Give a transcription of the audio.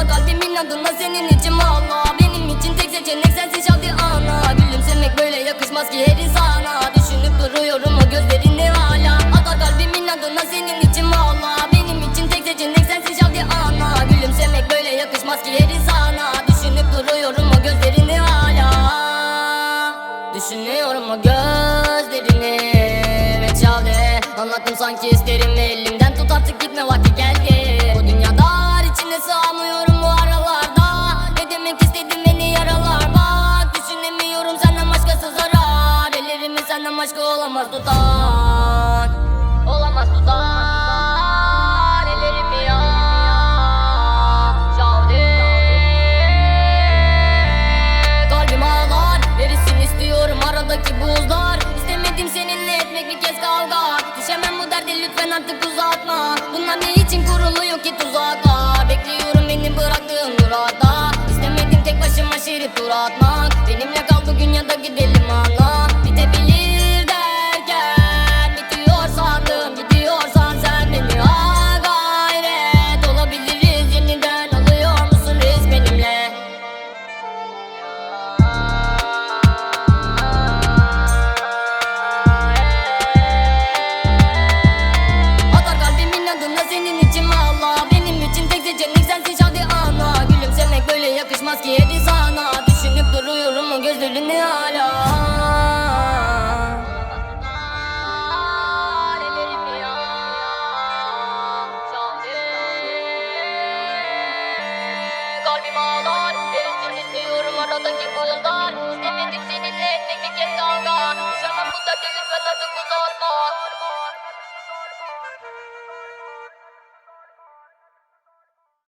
Ada kalbimin adına senin için valla. Benim için tek seçenek sensin şadi ana. Gülümsemek böyle yakışmaz ki her insana. Düşünüp duruyorum o gözlerini hala. Ada kalbimin adına senin için valla. Benim için tek seçenek sensin şadi ana. Gülümsemek böyle yakışmaz ki her insana. Düşünüp duruyorum o gözlerini hala. Düşünüyorum o gözlerini ve çalde Anlattım sanki isterim elimden. Tut artık gitme vakti Başka olamaz tutan Olamaz tutan Ellerimi ya Şavde Kalbim ağlar. Erisin istiyorum aradaki buzlar. İstemedim seninle etmek bir kez kavga. Düşemem bu derde lütfen artık uzatma. Bunlar ne için kuruluyor ki tuzaklar Bekliyorum beni bıraktığın durakta. İstemedim tek başıma şerit tur atmak Benimle kal bugün ya da gidelim ana